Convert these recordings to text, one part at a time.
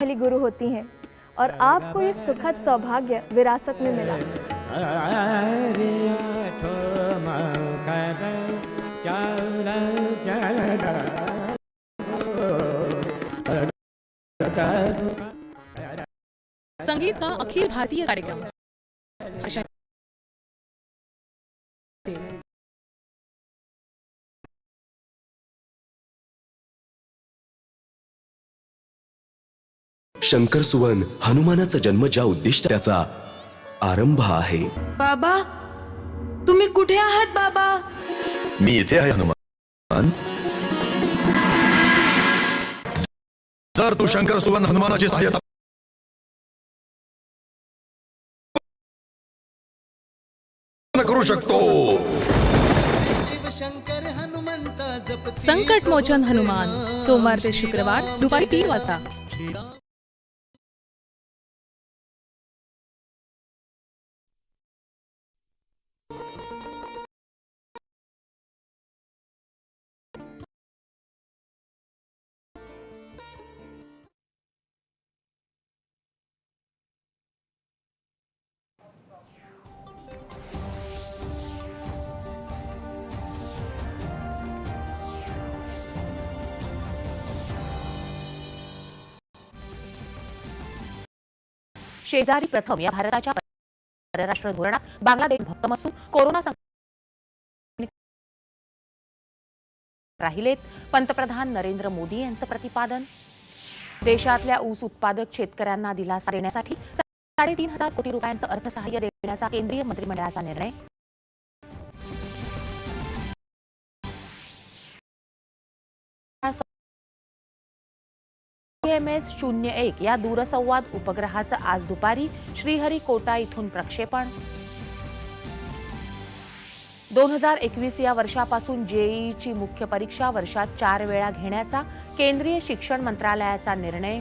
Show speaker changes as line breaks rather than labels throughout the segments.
पहली गुरु होती हैं और आपको ये सुखद सौभाग्य विरासत में मिला।
संगीत का अखिल भारतीय कार्यक्रम।
शंकर सुवन हनुमानाचा जन्म ज्या उद्दिष्ट त्याचा आरंभ आहे.
बाबा तुम्ही कुठे आहात बाबा?
मी इथे आहे हनुमान. जर तू शंकर सुवन हनुमानाची सहाय्यता करू शकतो.
संकट मोचन हनुमान सोमवार ते शुक्रवार दुपारी तीन वाजता.
शेजारी प्रथम या भारताच्या परराष्ट्र धोरणात बांगलादेश भक्कम असून कोरोना राहिलेत. पंतप्रधान नरेंद्र मोदी यांचं प्रतिपादन. देशातल्या ऊस उत्पादक शेतकऱ्यांना दिलासा देण्यासाठी साडेतीन हजार कोटी रुपयांचं अर्थसहाय्य देण्याचा केंद्रीय मंत्रिमंडळाचा निर्णय. एम एस शून्य एक या दूरसंवाद उपग्रहाचं आज दुपारी श्रीहरिकोटा इथून प्रक्षेपण. दोन हजार एकवीस या वर्षापासून जेईईची मुख्य परीक्षा वर्षात चार वेळा घेण्याचा केंद्रीय शिक्षण मंत्रालयाचा निर्णय.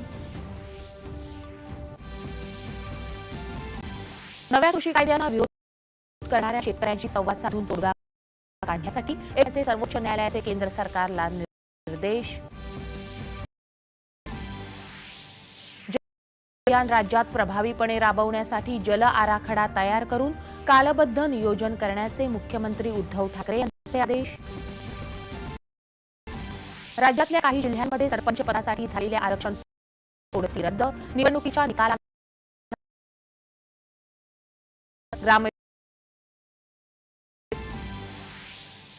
नव्या कृषी कायद्यांना विरोध करणाऱ्या शेतकऱ्यांशी संवाद साधून तोडगा काढण्यासाठी सर्वोच्च न्यायालयाचे केंद्र सरकारला निर्देश. अभियान राज्यात प्रभावीपणे राबवण्यासाठी जल आराखडा तयार करून कालबद्ध नियोजन करण्याचे मुख्यमंत्री उद्धव ठाकरे यांचे आदेश. राज्यातल्या काही जिल्ह्यांमध्ये सरपंच पदासाठी झालेले आरक्षण सोडती रद्द. निवडणुकीच्या निकाला ग्रामीण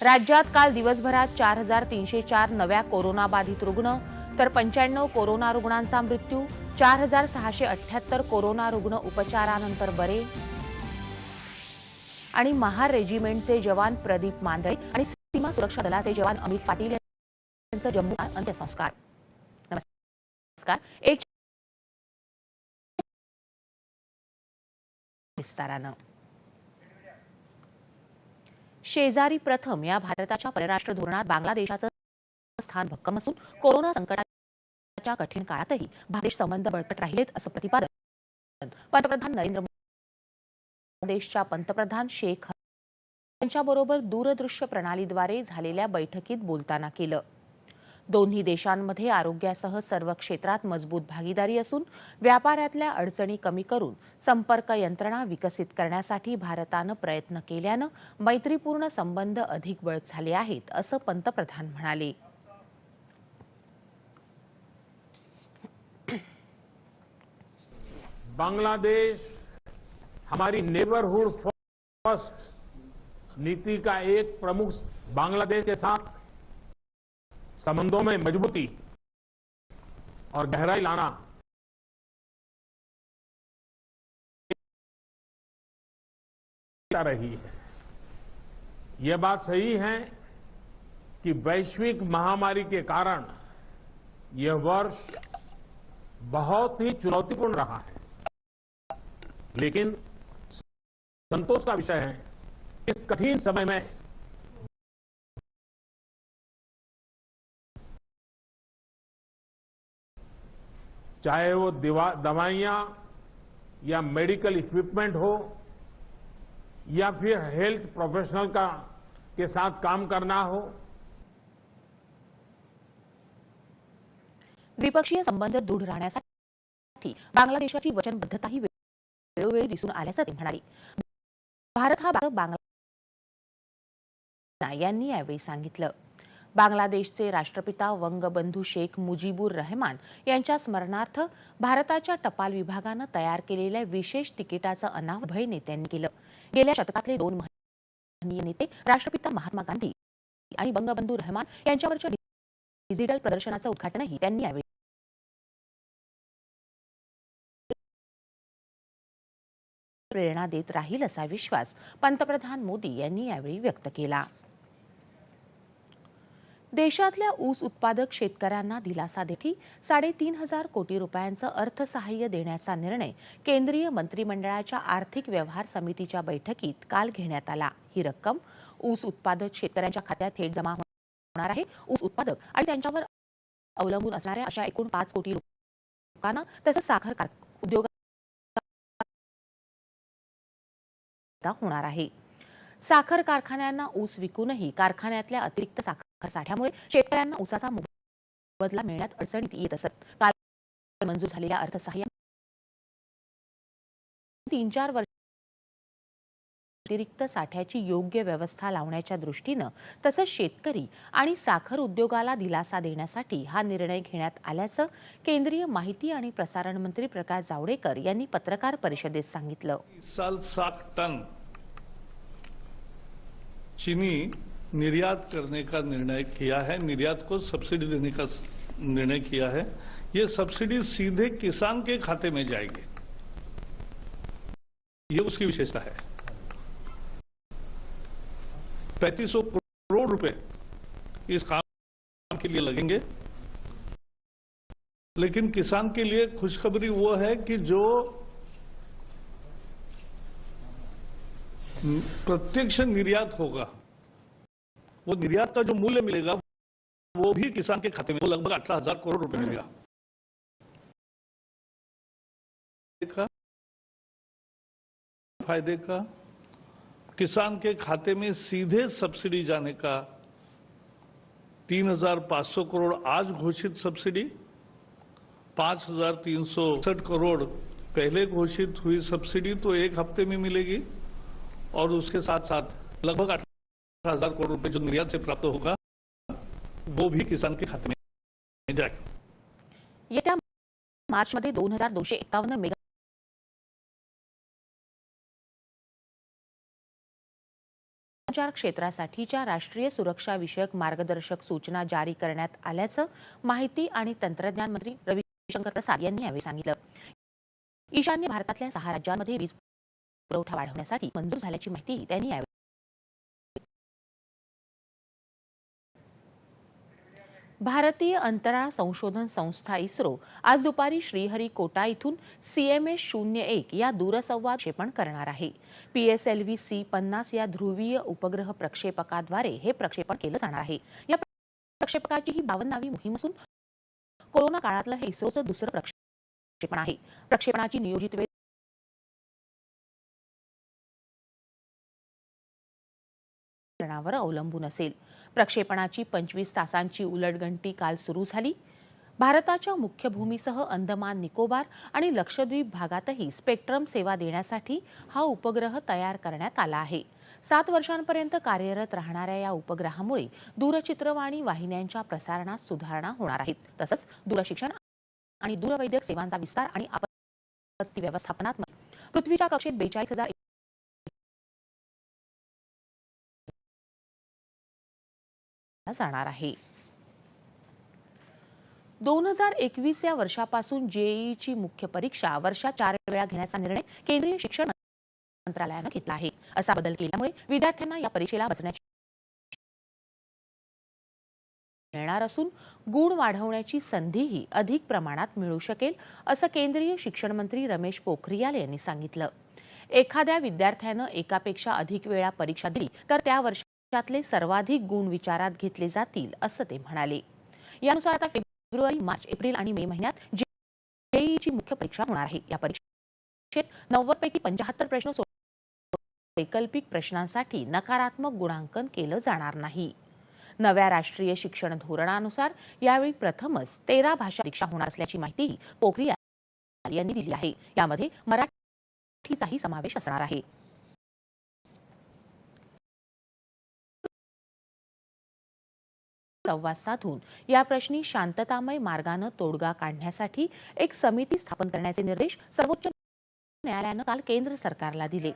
राज्यात काल दिवसभरात चार हजार तीनशे चार नव्या कोरोनाबाधित रुग्ण तर पंच्याण्णव कोरोना रुग्णांचा मृत्यू चार हजार सहाशे अठ्ठ्याहत्तर कोरोना रुग्ण उपचारानंतर बरे. आणि महार रेजिमेंटचे जवान प्रदीप मांदळे आणि सीमा सुरक्षा दलाचे जवान अमित पाटील यांचं जम्मू अंत्यसंस्कार. नमस्कार. एक विस्तारानं. शेजारी प्रथम या भारताच्या परराष्ट्र धोरणात बांगलादेशाचं स्थान भक्कम असून कोरोना संकटाच्या कठीण काळातही भारत संबंध बळकट राहिलेत असं प्रतिपादन पंतप्रधान नरेंद्र मोदी देशच्या पंतप्रधान शेख यांच्याबरोबर दूरदृश्य प्रणालीद्वारे झालेल्या बैठकीत बोलताना केलं. दोन्ही देशांमध्ये आरोग्यासह सर्व क्षेत्रात मजबूत भागीदारी असून व्यापारातल्या अडचणी कमी करून संपर्क यंत्रणा विकसित करण्यासाठी भारतानं प्रयत्न केल्यानं मैत्रीपूर्ण संबंध अधिक बळक झाले आहेत असं पंतप्रधान म्हणाले.
बांग्लादेश, हमारी नेबरहुड फ़र्स्ट नीति का एक प्रमुख बांग्लादेश के साथ संबंधों में मजबूती और गहराई लाना। रही है। यह बात सही है कि वैश्विक महामारी के कारण यह वर्ष बहुत ही चुनौतीपूर्ण रहा है। लेकिन संतोष का विषय है, इस कठिन समय में चाहे वो दिवा- दवाइयाँ या मेडिकल इक्विपमेंट हो, या फिर हेल्थ प्रोफेशनल का, के साथ काम करना हो।
द्विपक्षीय संबंध दृढ राहण्यासाठी बांगलादेशाची वचनबद्धताही वेळोवेळी दिसून आल्याचं ते म्हणाले. भारत हा बांगला यांनी यावेळी सांगितलं. बांगलादेशचे राष्ट्रपिता वंगबंधू शेख मुजीबुर रहमान यांच्या स्मरणार्थ भारताच्या टपाल विभागानं तयार केलेल्या विशेष तिकिटाचं अनावरण उभय नेत्यांनी केलं. गेल्या शतकातले दोन महनीय नेते राष्ट्रपिता महात्मा गांधी आणि बंगबंधू रहमान यांच्यावरच्या डिजिटल प्रदर्शनाचं उद्घाटनही त्यांनी यावेळी प्रेरणा देत राहील असा विश्वास पंतप्रधान मोदी यांनी यावेळी व्यक्त केला. देशातल्या ऊस उत्पादक शेतकऱ्यांना दिलासा देठी साडेतीन हजार कोटी रुपयांचं अर्थसहाय्य देण्याचा निर्णय केंद्रीय मंत्रिमंडळाच्या आर्थिक व्यवहार समितीच्या बैठकीत काल घेण्यात आला. ही रक्कम ऊस उत्पादक शेतकऱ्यांच्या खात्यात थेट जमा होणार आहे. ऊस उत्पादक आणि त्यांच्यावर अवलंबून असणाऱ्या अशा एकूण पाच कोटी लोकांना तसंच साखर उद्योग होणार आहे. साखर कारखान्यांना ऊस विकूनही कारखान्यातल्या अतिरिक्त साखर साठ्यामुळे शेतकऱ्यांना ऊसाचा मोबदला मिळण्यात अडचणीत येत असत. काल मंजूर झालेल्या अर्थसहाय्य तीन चार वर्ष अतिरिक्त साठ्याची योग्य व्यवस्था लावण्याच्या दृष्टीनं तसंच शेतकरी आणि साखर उद्योगाला दिलासा देण्यासाठी हा निर्णय घेण्यात आल्याचं केंद्रीय माहिती आणि प्रसारण मंत्री प्रकाश जावडेकर यांनी पत्रकार परिषदेत सांगितलं.
साल सात टन चीनी निर्यात करने का निर्णय किया है निर्यात को सब्सिडी देने का निर्णय किया है। ये सब्सिडी सीधे किसान के खाते में जाएगी। ये उसकी विशेषता है। पैंतीस सौ करोड़ रुपए इस काम के लिए लगेंगे। लेकिन किसान के लिए खुशखबरी वो है कि जो प्रत्यक्ष निर्यात होगा, वो निर्यात का जो मूल्य मिलेगा, वो भी किसान के खाते में वो लगभग अठारह हज़ार करोड़ रुपए मिलेगा। फ़ायदे का किसान के खाते में सीधे सब्सिडी जाने का तीन हज़ार पाँच सौ करोड़ आज घोषित सब्सिडी, पाँच हज़ार तीन सौ करोड़ पहले घोषित हुई सब्सिडी तो एक हफ़्ते में मिलेगी और उसके साथ साथ लगभग अठारह हज़ार करोड़ रुपए जो निर्यात से प्राप्त होगा, वो भी किसान के खाते में जाएगा।
येत्या मार्चमध्ये दोन हज़ार दोनशे एकावन्न मेगा संचार क्षेत्रासाठीच्या राष्ट्रीय सुरक्षा विषयक मार्गदर्शक सूचना जारी करण्यात आल्याचं माहिती आणि तंत्रज्ञान मंत्री रविशंकर प्रसाद यांनी यावेळी सांगितलं. ईशान्य भारतातल्या सहा राज्यांमध्ये वीज पुरवठा वाढवण्यासाठी मंजूर झाल्याची माहिती त्यांनी यावेळी भारतीय अंतराळ संशोधन संस्था इस्रो आज दुपारी श्रीहरिकोटा इथून सीएमएस शून्य एक या दूरसंवाद क्षेपण करणार आहे. P S L V C पन्नास या ध्रुवीय उपग्रह प्रक्षेपकाद्वारे हे प्रक्षेपण केलं जाणार आहे. या प्रक्षेपकाची ही बावन्नावी मोहीम असून कोरोना काळातलं हे इस्रोचं दुसरं प्रक्षेपण आहे. प्रक्षेपणाची नियोजित वेळ अवलंबून असेल. प्रक्षेपणाची पंचवीस तासांची उलटगंटी काल सुरू झाली. भारताच्या मुख्य भूमीसह अंदमान निकोबार आणि लक्षद्वीप भागातही स्पेक्ट्रम सेवा देण्यासाठी हा उपग्रह तयार करण्यात आला आहे. सात वर्षांपर्यंत कार्यरत राहणाऱ्या या उपग्रहामुळे दूरचित्रवाणी वाहिन्यांच्या प्रसारणात सुधारणा होणार आहेत तसंच दूरशिक्षण आणि दूरवैद्यक सेवांचा विस्तार आणि आपत्ती व्यवस्थापनात पृथ्वीच्या कक्षेत बेचाळीस हजार जाणार आहे. दोन हजार एकवीस या वर्षापासून जेईची मुख्य परीक्षा वर्षा चार वेळा घेण्याचा निर्णय केंद्रीय शिक्षण मंत्रालयानं घेतला आहे. असा बदल केल्यामुळे विद्यार्थ्यांना या परीक्षेला बसण्याची मिळणार असून गुण वाढवण्याची संधीही अधिक प्रमाणात मिळू शकेल असं केंद्रीय शिक्षण मंत्री रमेश पोखरियाल यांनी सांगितलं. एखाद्या विद्यार्थ्यानं एकापेक्षा अधिक वेळा परीक्षा दिली तर त्या वर्षातले सर्वाधिक गुण विचारात घेतले जातील असं ते म्हणाले. यानुसार आता फेब्रुवारी मार्च एप्रिल आणि मे महिन्यात जेईची मुख्य परीक्षा होणार आहे. या परीक्षेत नव्वद पैकी पंचाहत्तर प्रश्न वैकल्पिक प्रश्नांसाठी नकारात्मक गुणांकन केलं जाणार नाही. नव्या राष्ट्रीय शिक्षण धोरणानुसार यावेळी प्रथमच तेरा भाषा परीक्षा होणार असल्याची माहितीही पोखरियाल यांनी दिली आहे. यामध्ये मराठीचाही समावेश असणार आहे. संवाद साधून या प्रश्नी शांततामय मार्गानं तोडगा काढण्यासाठी एक समिती स्थापन करण्याचे निर्देश सर्वोच्च न्यायालयानं काल केंद्र सरकारला दिले.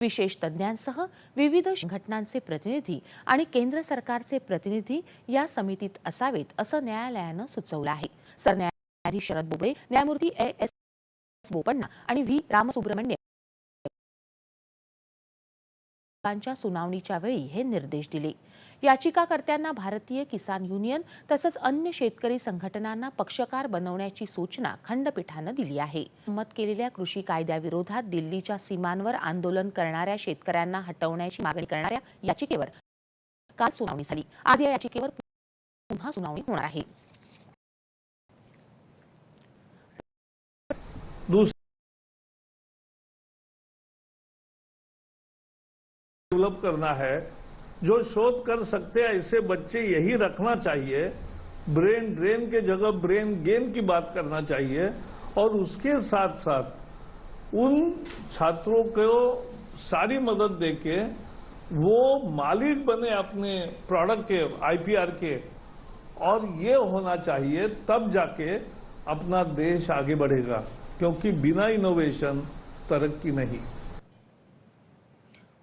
विशेष तज्ज्ञांसह विविध संघटनांचे प्रतिनिधी आणि केंद्र सरकारचे प्रतिनिधी या समितीत असावेत असं न्यायालयानं सुचवलं आहे. सरन्यायाधीश शरद बोबडे न्यायमूर्ती ए. एस. बोपण्णा आणि व्ही. रामसुब्रमण्य सुनावणीच्या वेळी हे निर्देश दिले. याचिकाकर्त्यांना भारतीय किसान युनियन तसंच अन्य शेतकरी संघटनांना पक्षकार बनवण्याची सूचना खंडपीठानं दिली आहे. मत केलेल्या कृषी कायद्याविरोधात दिल्लीच्या सीमांवर आंदोलन करणाऱ्या शेतकऱ्यांना हटवण्याची मागणी करणाऱ्या याचिकेवर काल सुनावणी झाली. आज या याचिकेवर पुन्हा सुनावणी होणार आहे.
डेवलप करना है जो शोध कर सकते हैं ऐसे बच्चे यही रखना चाहिए। ब्रेन ड्रेन के जगह ब्रेन गेन की बात करना चाहिए और उसके साथ साथ उन छात्रों को सारी मदद देके वो मालिक बने अपने प्रोडक्ट के, आईपीआर के। और ये होना चाहिए, तब जाके अपना देश आगे बढ़ेगा, क्योंकि बिना इनोवेशन तरक्की नहीं।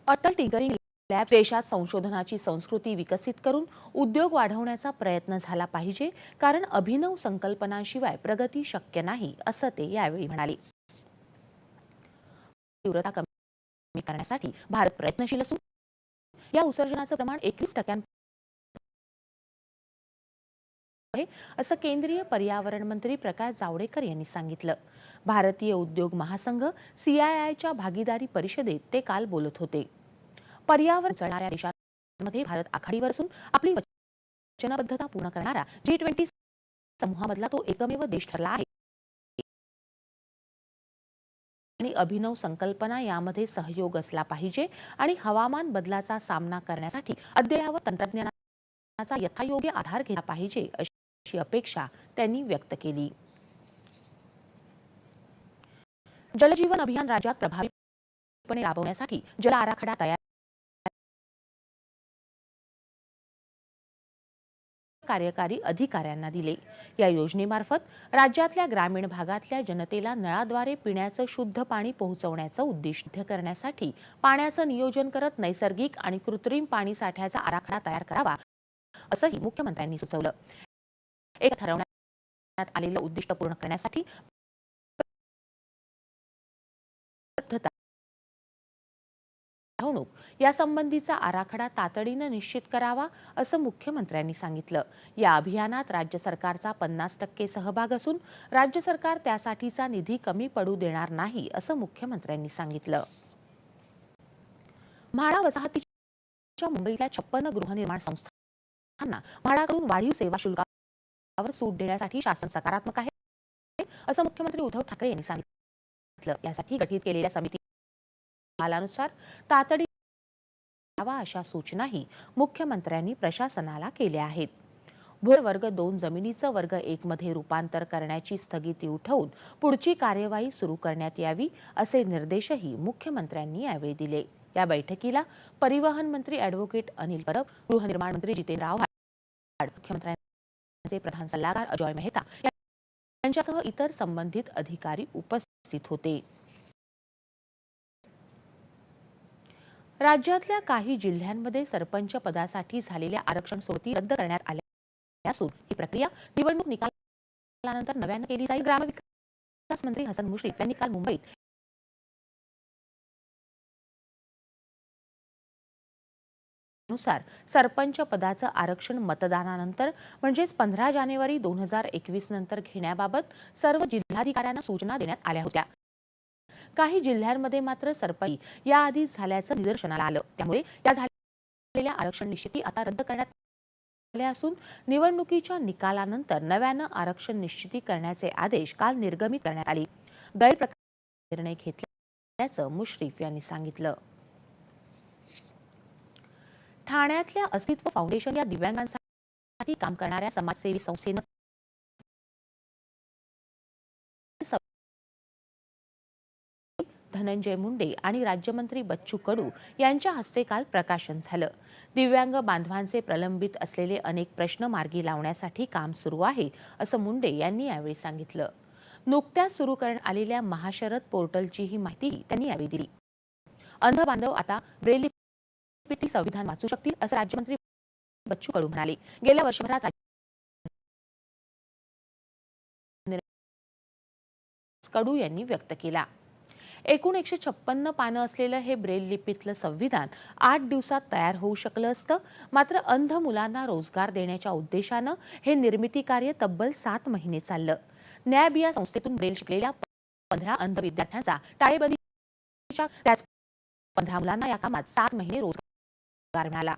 अटल टिंकरिंग लॅब देशात संशोधनाची संस्कृती विकसित करून उद्योग वाढवण्याचा प्रयत्न झाला पाहिजे कारण अभिनव संकल्पनांशिवाय प्रगती शक्य नाही असं ते यावेळी म्हणाले. तीव्रता कमी करण्यासाठी भारत प्रयत्नशील असून या उत्सर्जनाचं प्रमाण एकवीस टक्क्यां असं केंद्रीय पर्यावरण मंत्री प्रकाश जावडेकर यांनी सांगितलं. भारतीय उद्योग महासंघ सीआयआयच्या भागीदारी परिषदेत ते काल बोलत होते. पर्यावरण चढणाऱ्या देशांमध्ये भारत आघाडीवर असून आपली वचनबद्धता पूर्ण करणारा जी ट्वेंटी समूहामधला तो एकमेव देश ठरला आहे. आणि अभिनव संकल्पना यामध्ये सहयोग असला पाहिजे आणि हवामान बदलाचा सामना करण्यासाठी अद्ययावत तंत्रज्ञानाचा यथायोग्य आधार घेतला पाहिजे अशी अपेक्षा त्यांनी व्यक्त केली. जलजीवन अभियान राज्यात प्रभावीपणे राबवण्यासाठी जल आराखडा तयार कार्यकारी अधिकाऱ्यांना दिले. या योजनेमार्फत राज्यातल्या ग्रामीण भागातल्या जनतेला नळाद्वारे पिण्याचं शुद्ध पाणी पोहोचवण्याचं उद्दिष्ट करण्यासाठी पाण्याचं नियोजन करत नैसर्गिक आणि कृत्रिम पाणी साठ्याचा आराखडा तयार करावा असंही मुख्यमंत्र्यांनी सुचवलं. एक ठरवण्यात आलेलं उद्दिष्ट पूर्ण करण्यासाठी यासंबंधीचा आराखडा तातडीनं निश्चित करावा असं मुख्यमंत्र्यांनी सांगितलं. या अभियानात राज्य सरकारचा पन्नास टक्के सहभाग असून राज्य सरकार त्यासाठीचा निधी कमी पडू देणार नाही असं मुख्यमंत्र्यांनी सांगितलं. म्हाडा वसाहतीच्या मुंबईतल्या छप्पन्न गृहनिर्माण संस्थांना म्हाडाकडून वाढीव सेवा शुल्कावर सूट देण्यासाठी शासन सकारात्मक आहे असं मुख्यमंत्री उद्धव ठाकरे यांनी सांगितलं. यासाठी गठीत केलेल्या समिती अहवालानुसार तातडीने अशा सूचनाही मुख्यमंत्र्यांनी प्रशासनाला केल्या आहेत. भोर वर्ग दोन जमिनीचं वर्ग एकमध्ये रूपांतर करण्याची स्थगिती उठवून पुढची कार्यवाही सुरू करण्यात यावी असे निर्देशही मुख्यमंत्र्यांनी यावेळी दिले. या बैठकीला परिवहन मंत्री अॅडव्होकेट अनिल परब गृहनिर्माण मंत्री जितेंद्र आव्हाड मुख्यमंत्र्यांचे प्रधान सल्लागार अजॉय मेहता यांच्यासह इतर संबंधित अधिकारी उपस्थित होते. राज्यातल्या काही जिल्ह्यांमध्ये सरपंच पदासाठी झालेल्या आरक्षण सोडती रद्द करण्यात आल्या असून ही प्रक्रिया निवडणूक निकालानंतर नव्यानं केली जाईल. ग्रामविकास मंत्री हसन मुश्रीफ यांनी काल मुंबईत नुसार सरपंच पदाचं आरक्षण मतदानानंतर म्हणजेच पंधरा जानेवारी दोन हजार एकवीस नंतर घेण्याबाबत सर्व जिल्हाधिकाऱ्यांना सूचना देण्यात आल्या होत्या. काही जिल्ह्यांमध्ये मात्र सरपंच याआधीच झाल्याचं निदर्शनाला आलं. त्यामुळे या झालेल्या आरक्षण निश्चिती आता रद्द करण्यात असून निवडणुकीच्या निकालानंतर नव्यानं आरक्षण निश्चिती करण्याचे आदेश काल निर्गमित करण्यात आले. गैरप्रकार निर्णय घेतल्याचं मुश्रीफ यांनी सांगितलं. ठाण्यातल्या अस्तित्व फाउंडेशन या दिव्यांगांसाठी काम करणाऱ्या समाजसेवी संस्थेनं धनंजय मुंडे आणि राज्यमंत्री बच्चू कडू यांच्या हस्ते काल प्रकाशन झालं. दिव्यांग बांधवांचे प्रलंबित असलेले अनेक प्रश्न मार्गी लावण्यासाठी काम सुरू आहे असं मुंडे यांनी यावेळी सांगितलं. नुकत्याच सुरू करण्यात आलेल्या महाशरद पोर्टलची ही माहिती त्यांनी यावेळी दिली. अंध बांधव आता ब्रेल संविधान वाचू शकतील असं राज्यमंत्री बच्चू कडू म्हणाले. गेल्या वर्षभरात कडू यांनी व्यक्त केला. एकूण एकशे छप्पन्न पानं असलेलं हे ब्रेल लिपीतलं संविधान आठ दिवसात तयार होऊ शकलं असतं. मात्र अंध मुलांना रोजगार देण्याच्या उद्देशानं हे निर्मिती कार्य तब्बल सात महिने चाललं. न्यायबिया संस्थेतून ब्रेल शिकलेल्या पंधरा अंध विद्यार्थ्यांचा टाळेबंदीच्या त्याच पंधरा मुलांना या कामात सात महिने रोजगार मिळाला.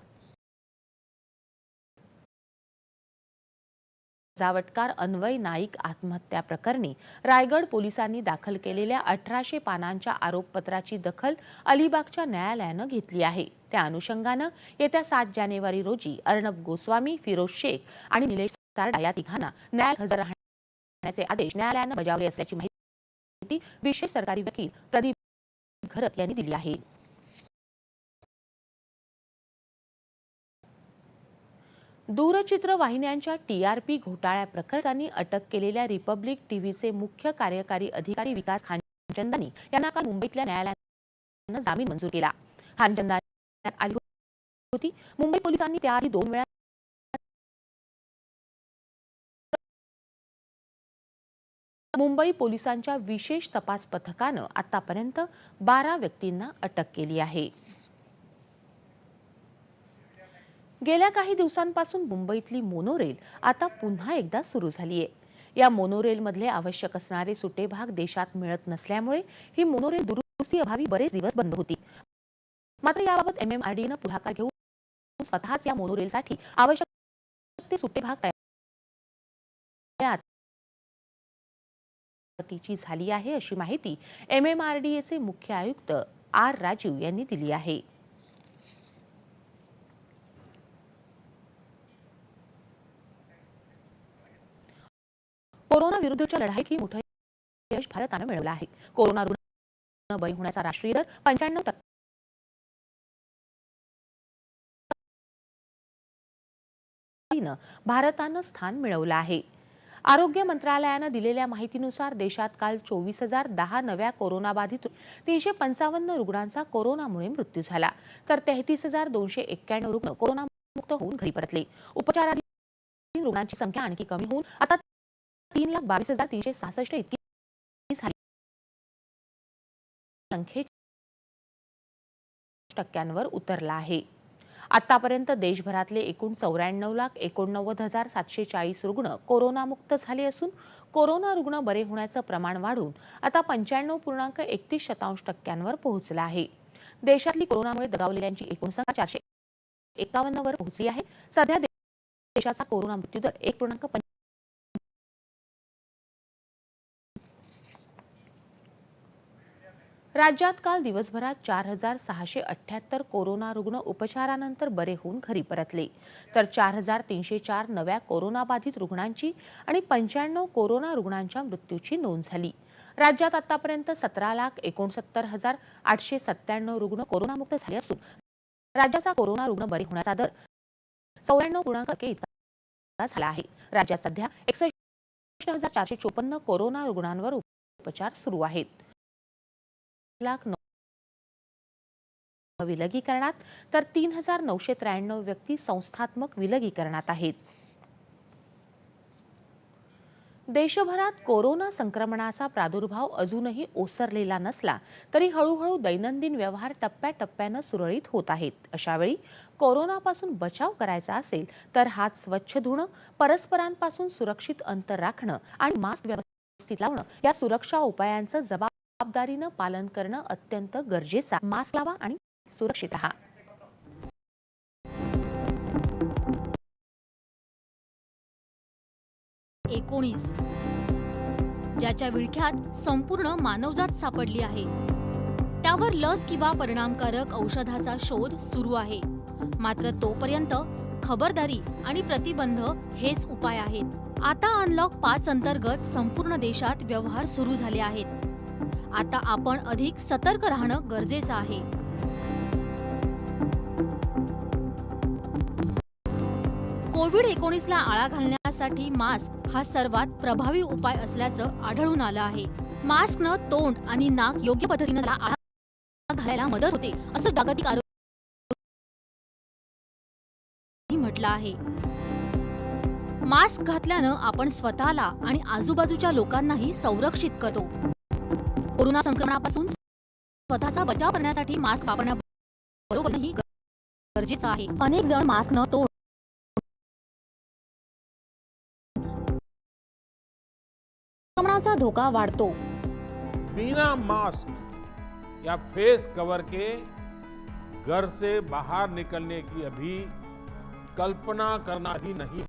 सजावटकार अन्वय नाईक आत्महत्या प्रकरणी रायगड पोलिसांनी दाखल केलेल्या अठराशे पानांच्या आरोपपत्राची दखल अलिबागच्या न्यायालयानं घेतली आहे. त्या अनुषंगानं येत्या सात जानेवारी रोजी अर्णब गोस्वामी फिरोज शेख आणि निलेश सारडा या तिघांना न्यायालयात हजर राहण्याचे आदेश न्यायालयानं बजावले असल्याची माहिती विशेष सरकारी वकील प्रदीप घरत यांनी दिली आहे. दूरचित्र वाहिन्यांच्या टीआरपी घोटाळ्या प्रकरणांनी अटक केलेल्या रिपब्लिक टीव्हीचे मुख्य कार्यकारी अधिकारी विकास खानचंदानी यांना काल मुंबईतल्या न्यायालयानं जामीन मंजूर केला. खानचंदानी आली होती. मुंबई पोलिसांनी त्याआधी दोन वेळा मुंबई पोलिसांच्या विशेष तपास पथकानं आतापर्यंत बारा व्यक्तींना अटक केली आहे. गेल्या काही दिवसांपासून मुंबईतली मोनोरेल आता पुन्हा एकदा सुरू झाली आहे या मोनोरेलमधले आवश्यक असणारे सुटे भाग देशात मिळत नसल्यामुळे ही मोनोरेल दुरुस्ती अभावी बरेच दिवस बंद होती. मात्र याबाबत एमएमआरडीनं पुढाकार घेऊन स्वतःच या मोनोरेलसाठी आवश्यक ते सुटे भाग ची झाली आहे अशी माहिती एम एम आर डीएचे मुख्य आयुक्त आर राजीव यांनी दिली आहे. कोरोना विरुद्धच्या लढाईत ही मोठं यश भारतानं मिळवलं आहे. कोरोना रुग्ण बळी होण्याचा राष्ट्रीय दर पंच्याण्णव टक्के. भारतानं स्थान मिळवलं आहे. आरोग्य मंत्रालयानं दिलेल्या माहितीनुसार देशात काल चोवीस हजार दहा नव्या कोरोनाबाधित तीनशे पंचावन्न रुग्णांचा कोरोनामुळे मृत्यू झाला. तर तेहतीस हजार दोनशे एक्क्याण्णव रुग्ण कोरोनामुक्त होऊन घरी परतले. उपचाराधीन रुग्णांची संख्या आणखी कमी होऊन आता तीन लाख बावीस हजार तीनशे सहासष्ट इतकी झाली. संख्ये टक्क्यांवर उतरला आहे. आतापर्यंत देशभरातले एकूण चौऱ्याण्णव लाख एकोणनव्वद हजार सातशे चाळीस रुग्ण कोरोनामुक्त झाले असून कोरोना रुग्ण बरे होण्याचं प्रमाण वाढून आता पंच्याण्णव पूर्णांक एकतीस शतांश टक्क्यांवर पोहोचला आहे. देशातली कोरोनामुळे दगावलेल्यांची एकूण संख्या चारशे एकावन्नवर पोहोचली आहे. सध्या देशाचा कोरोना मृत्यूदर एक पूर्णांक राज्यात काल दिवसभरात चार हजार सहाशे अठ्ठ्याहत्तर कोरोना रुग्ण उपचारानंतर बरे होऊन घरी परतले. तर चार हजार तीनशे चार नव्या कोरोनाबाधित रुग्णांची आणि पंच्याण्णव कोरोना रुग्णांच्या मृत्यूची नोंद झाली. राज्यात आतापर्यंत सतरा लाख एकोणसत्तर हजार आठशे सत्त्याण्णव रुग्ण कोरोनामुक्त झाले असून राज्याचा कोरोना रुग्ण बरे होण्याचा दर चौऱ्याण्णव पूर्णांक टक्के इतका झाला आहे. राज्यात सध्या एकसष्ट हजार चारशे चोपन्न कोरोना रुग्णांवर उपचार सुरू आहेत. लाख विलगीकरणात तर तीन हजार नऊशे त्र्याण्णव व्यक्ती संस्थात्मक विलगीकरणात आहेत. देशभरात कोरोना संक्रमणाचा प्रादुर्भाव अजूनही ओसरलेला नसला तरी हळूहळू दैनंदिन व्यवहार टप्प्याटप्प्यानं सुरळीत होत आहेत. अशावेळी कोरोनापासून बचाव करायचा असेल तर हात स्वच्छ धुणं परस्परांपासून सुरक्षित अंतर राखणं आणि मास्क व्यवस्थित लावणं या सुरक्षा उपायांचं जबाबदारीनं पालन करणं अत्यंत गरजेचं मास्क लावा आणि सुरक्षित राहा.
एकोणीस. ज्याच्या विळख्यात संपूर्ण मानवजात सापडली आहे. त्यावर लस किंवा परिणामकारक औषधाचा शोध सुरू आहे. मात्र तोपर्यंत खबरदारी आणि प्रतिबंध हेच उपाय आहेत. आता अनलॉक पाच अंतर्गत संपूर्ण देशात व्यवहार सुरू झाले आहेत. आता आपण अधिक सतर्क राहणं गरजेचं आहे. कोविड एकोणीसला आळा घालण्यासाठी मास्क हा सर्वात प्रभावी उपाय असल्याचं आढळून आलं आहे. मास्कनं तोंड आणि नाक योग्य पद्धतीनं आळा घालायला मदत होते असं जागतिक आरोग्य म्हटलं आहे. मास्क घातल्यानं आपण स्वतःला आणि आजूबाजूच्या लोकांनाही संरक्षित करतो. कोरोना संक्रमणापासून स्वतःचा बचाव करण्यासाठी मास्क वापरण्याबरोबरही गरजेचं आहे. अनेक जण मास्क न तोड संक्रमणाचा धोका वाढतो.
बिना मास्क या फेस कवर के घर से बाहर निकलने की अभी कल्पना करना ही नहीं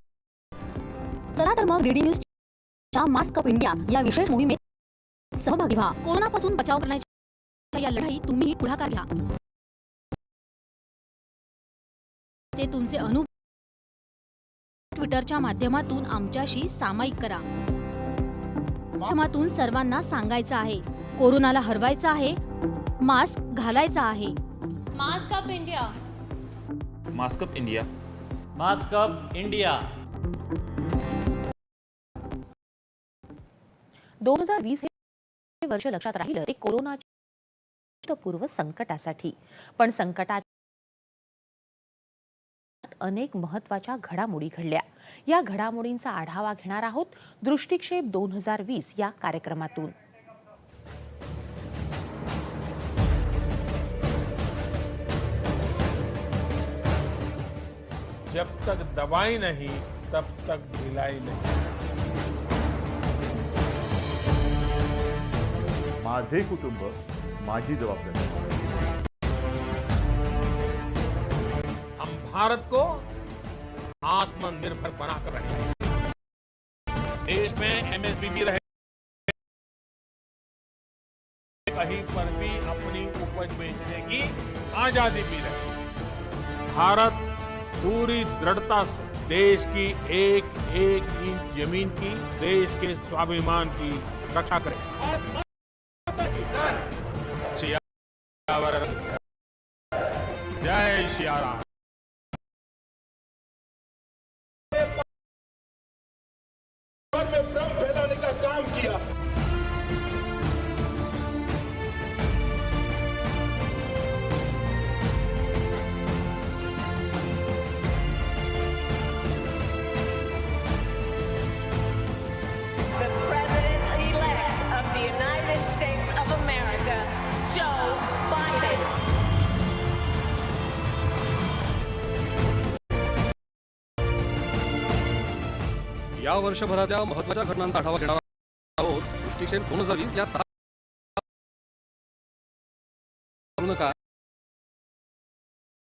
चला तर मग डीडी न्यूज च्या मास्क अप इंडिया या विशेष मोहिमेत सहभागी व्हा. कोरोनापासून बचाव करण्याच्या या लढाईत तुम्ही पुढाकार घ्या. ते तुमचे अनुभव ट्विटरच्या माध्यमातून आमच्याशी सामायिक करा. माध्यमातून सर्वांना सांगायचं आहे. कोरोनाला हरवायचं आहे. मास्क घालायचा आहे. Mask up India.
Mask up India.
Mask up India.
दोन हजार वीस हे वर्ष लक्षात राहिलं ते कोरोनाच्या पूर्व संकटासाठी. पण संकटात अनेक महत्त्वाच्या घडामोडी घडल्या. या घडामोडींचा आढावा घेणार आहोत दृष्टिक्षेप दोन हजार वीस या कार्यक्रमातून.
जब तक दवाई नहीं तब तक ढिलाई नहीं.
माझे कुटुंब माझी जबाबदारी.
हम भारत को आत्मनिर्भर बनाकर रहेंगे देश में एमएसपी भी रहे। कहीं पर भी अपनी उपज बेचने की आज़ादी भी रहे भारत पूरी दृढ़ता से देश की एक एक इंच ज़मीन की, देश के स्वाभिमान की रक्षा करे। जय
सियाराम।
या वर्षभरातल्या महत्त्वाच्या घटनांचा आढावा घेणार आहोत. दृष्टिक्षेप दोन हजार वीस या सहा नका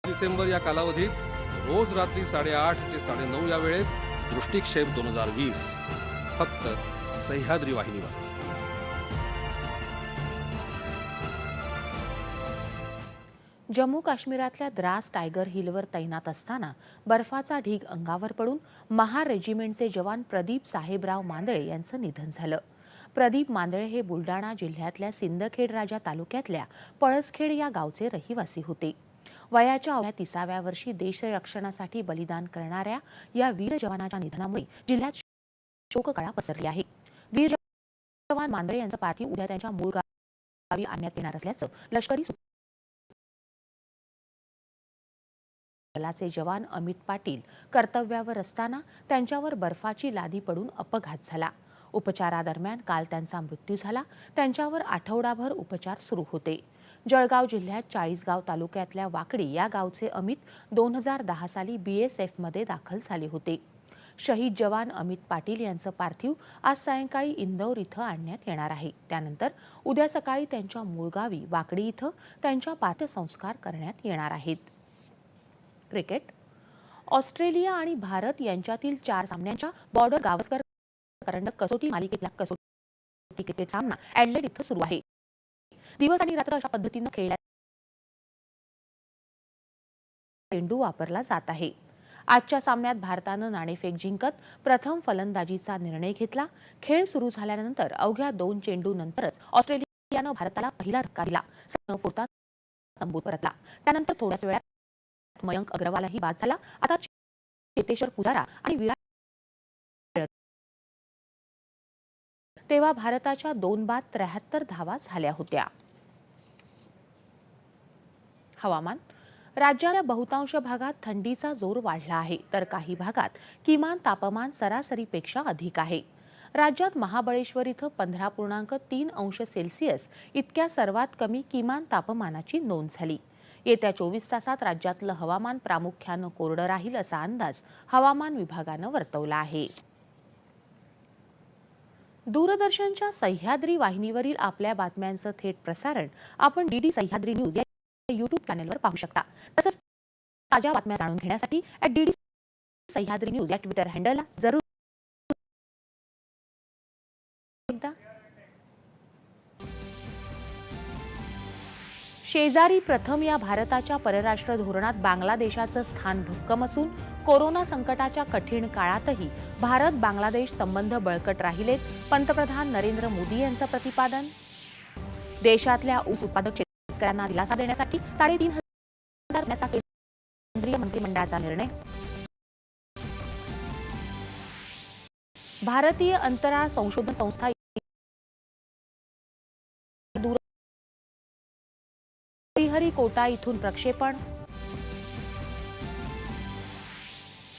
डिसेंबर या कालावधीत रोज रात्री साडेआठ ते साडेनऊ या वेळेत दृष्टिक्षेप दोन हजार वीस. फक्त सह्याद्री वाहिनीवर.
जम्मू काश्मीरातल्या द्रास टायगर हिलवर तैनात असताना बर्फाचा ढीग अंगावर पडून महार रेजिमेंटचे जवान प्रदीप साहेबराव मांदळे यांचं निधन झालं. प्रदीप मांदळे हे बुलडाणा जिल्ह्यातल्या सिंदखेड राजा तालुक्यातल्या पळसखेड या गावचे रहिवासी होते. वयाच्या अवघ्या तिसाव्या वर्षी देशरक्षणासाठी बलिदान करणाऱ्या या वीर जवानाच्या निधनामुळे जिल्ह्यात शोककळा पसरली आहे. वीर जवान मांदळे यांचं पार्थिव उद्या त्यांच्या मूळ गावी आणण्यात येणार असल्याचं लष्करी दलाचे जवान अमित पाटील कर्तव्यावर असताना त्यांच्यावर बर्फाची लादी पडून अपघात झाला. उपचारादरम्यान काल त्यांचा मृत्यू झाला. त्यांच्यावर आठवडाभर उपचार सुरू होते. जळगाव जिल्ह्यात चाळीसगाव तालुक्यातल्या वाकडी या गावचे अमित दोन हजार दहा साली बीएसएफमध्ये दाखल झाले होते. शहीद जवान अमित पाटील यांचं पार्थिव आज सायंकाळी इंदौर इथं आणण्यात येणार आहे. त्यानंतर उद्या सकाळी त्यांच्या मूळ गावी वाकडी इथं त्यांच्या पार्थसंस्कार करण्यात येणार आहेत. क्रिकेट. ऑस्ट्रेलिया आणि भारत यांच्यातील चार सामन्यांच्या बॉर्डर गावस्कर करंडक कसोटी मालिकेतला कसोटी क्रिकेट सामना ॲडलेड इथं सुरू आहे. दिवस आणि रात्र अशा पद्धतीनं खेळल्या चेंडू वापरला जात आहे. आजच्या सामन्यात भारतानं नाणेफेक जिंकत प्रथम फलंदाजीचा निर्णय घेतला. खेळ सुरू झाल्यानंतर अवघ्या दोन चेंडू नंतरच ऑस्ट्रेलियानं भारताला पहिला धक्का दिला. तंबूत परतला. त्यानंतर थोड्याच वेळात मयंक अग्रवालही बाद झाला. आता चेतेश्वर पुजारा आणि विराट तेव्हा भारताच्या दोन बाद त्र्याहत्तर धावा झाल्या होत्या. हवामान. राज्याच्या बहुतांश भागात थंडीचा जोर वाढला आहे तर काही भागात किमान तापमान सरासरीपेक्षा अधिक आहे. राज्यात महाबळेश्वर इथं पंधरा पूर्णांक तीन अंश सेल्सिअस इतक्या सर्वात कमी किमान तापमानाची नोंद झाली. येत्या चोवीस तासात राज्यातलं हवामान प्रामुख्यानं कोरडं राहील असा अंदाज हवामान विभागानं वर्तवला आहे. दूरदर्शनच्या सह्याद्री वाहिनीवरील आपल्या बातम्यांचं थेट प्रसारण आपण डीडी सह्याद्री न्यूज या युट्यूब चॅनेलवर पाहू शकता. तसंच ताज्या बातम्या जाणून घेण्यासाठी ॲट डीडी सह्याद्री न्यूज या ट्विटर हँडलला जरूर शेजारी प्रथम या भारताच्या परराष्ट्र धोरणात बांगलादेशाचं स्थान भक्कम असून कोरोना संकटाच्या कठीण काळातही भारत बांगलादेश संबंध बळकट राहिलेत पंतप्रधान नरेंद्र मोदी यांचं प्रतिपादन. देशातल्या ऊस उत्पादक शेतकऱ्यांना दिलासा देण्यासाठी साडेतीन हजार केंद्रीय मंत्रिमंडळाचा निर्णय. भारतीय अंतराळ संशोधन संस्था श्रीहरिकोटा इथून प्रक्षेपण.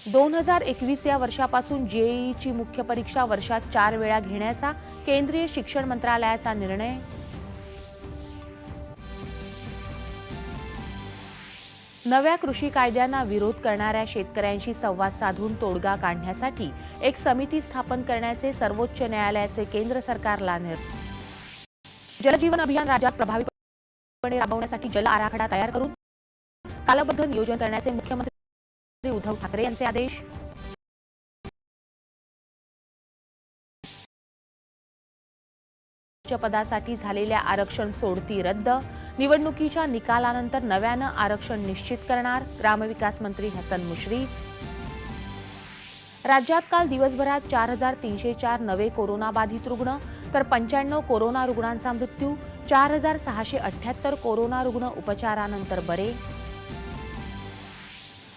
दोन हजार एकवीस या वर्षापासून जेईईची मुख्य परीक्षा वर्षात चार वेळा घेण्याचा केंद्रीय शिक्षण मंत्रालयाचा निर्णय. नव्या कृषी कायद्यांना विरोध करणाऱ्या शेतकऱ्यांशी संवाद साधून तोडगा काढण्यासाठी एक समिती स्थापन करण्याचे सर्वोच्च न्यायालयाचे केंद्र सरकारला निर्णय जलजीवन अभियान राज्यात प्रभावीपणे राबवण्यासाठी जल आराखडा तयार करून कालबद्ध नियोजन करण्याचे मुख्यमंत्री उद्धव ठाकरे यांचे आदेश. पदासाठी झालेल्या आरक्षण सोडती रद्द. निवडणुकीच्या निकालानंतर नव्यानं आरक्षण निश्चित करणार ग्रामविकास मंत्री हसन मुश्रीफ राज्यात काल दिवसभरात चार हजार तीनशे चार नवे कोरोनाबाधित रुग्ण तर पंच्याण्णव कोरोना रुग्णांचा मृत्यू चार हजार सहाशे अठ्ठ्याहत्तर कोरोना रुग्ण उपचारानंतर बरे.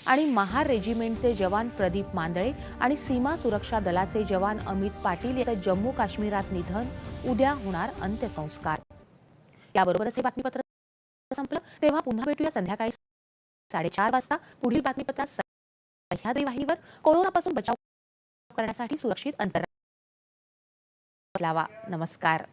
आणि महार रेजिमेंटचे जवान प्रदीप मांदळे आणि सीमा सुरक्षा दलाचे जवान अमित पाटील यांचं जम्मू काश्मीरात निधन. उद्या होणार अंत्यसंस्कार. याबरोबरच हे बातमीपत्र संपलं. तेव्हा पुन्हा भेटूया संध्याकाळी साडेचार वाजता. पुढील बातमीपत्रात सह्याद्री वाहिनीवर कोरोनापासून बचाव करण्यासाठी सुरक्षित अंतर लावा. नमस्कार.